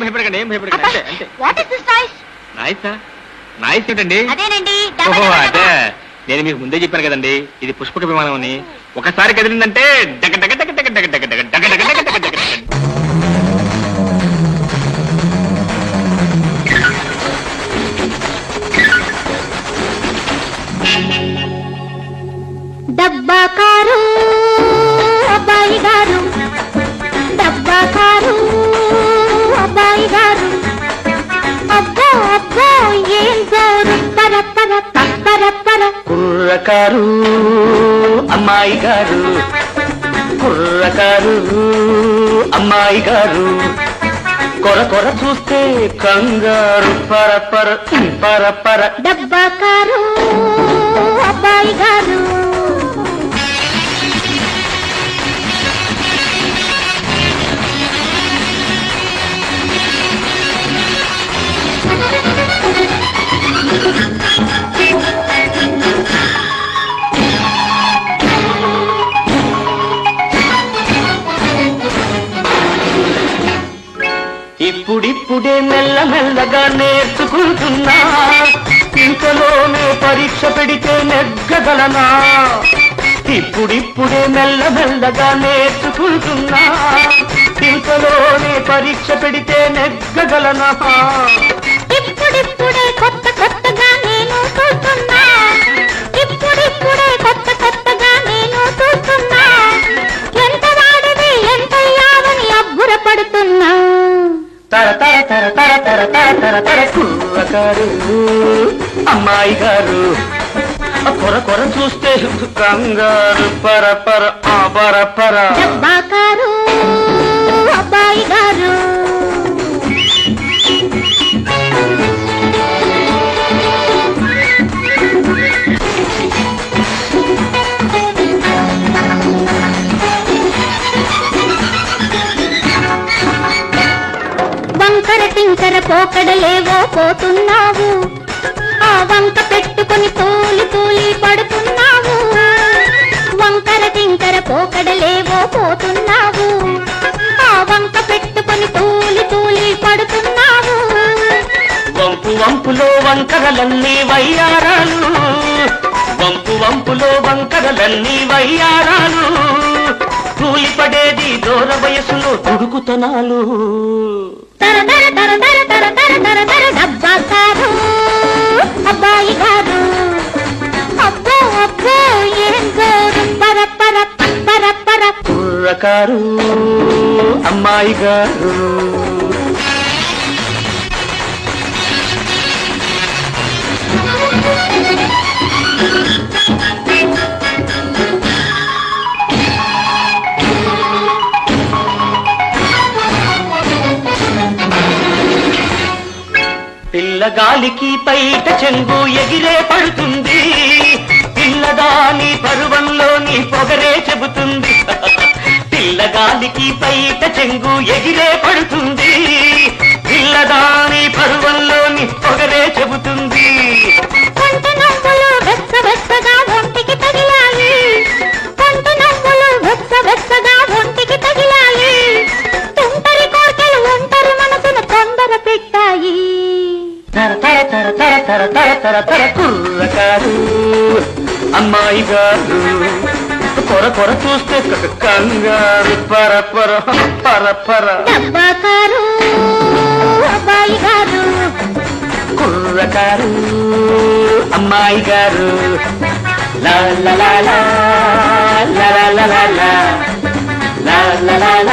భయపడకండి ఏం భయపడకండి అంతే అంతే వాట్ ఇస్ దిస్ నాయిస్ నాయిసా నాయిస్ ఏంటండి అదేనండి ఓహో అదే నేను మీకు ముందే చెప్పాను కదండి ఇది పుష్పక విమానం అని ఒకసారి కదిలిందంటే డగ డగ డగ డగ డగ డగ డగ డగ డగ డగ డగ డగ డగ. డబ్బా కారు కుర్రకారు అమ్మాయి గారు కుర్రకారు అమ్మాయి గారు. కొర కొర చూస్తే కంగారు పర పర పర పర. డబ్బా కారు అబ్బాయి గారు. ఇప్పుడిప్పుడే మెల్ల మెల్లగా నేర్చుకుంటున్నా. ఇంతలోనే పరీక్ష పెడితే నెగ్గగలనా? ఇప్పుడిప్పుడే మెల్ల మెల్లగా నేర్చుకుంటున్నా. ఇంతలోనే పరీక్ష పెడితే నెగ్గగలనా? ఇప్పుడిప్పుడే కొత్త గారు అమ్మాయి గారు కొర కొర చూస్తే కంగారు పర పర ఆ పర పర. వంకర పోకడలేవో పోతున్నావు. ఆ వంక పెట్టుకుని తూలి తూలి పడుతున్నావు. వంకర టింకర పోకడలేవో పోతున్నావు. ఆ వంక పెట్టుకుని తూలి తూలి పడుతున్నావు. వంపు వంపులో వంకరలన్నీ వయ్యారాలు. వంపు వంపులో వంకరలన్నీ వయ్యారాలు. దూర వయసులో తుడుకుతనాలు తర తర తర తర తర తర తర తర డబ్బా కారు అబ్బాయి గారు అబ్బో అబ్బో ఏం గోరు పర పర పర పర. కుర్రకారు అమ్మాయి గారు. పిల్లగాలికి పైట చెంగు ఎగిరే పడుతుంది. పిల్లగాని పరువంలోని పొగరే చెబుతుంది. పిల్లగాలికి పైట చెంగు ఎగిరే పడుతుంది. పిల్లదాని పరువంలోని పొగరే చెబుతుంది. తర తర కుర్రకారు అమ్మాయి గారు కొర కొర చూస్తే కంగారు పర పర పర పర డబ్బా కారు అబ్బాయి గారు కుర్రకారు అమ్మాయి గారు లా లా లా లా లా లా లా లా లా లా లా లా లా లా లా లా లా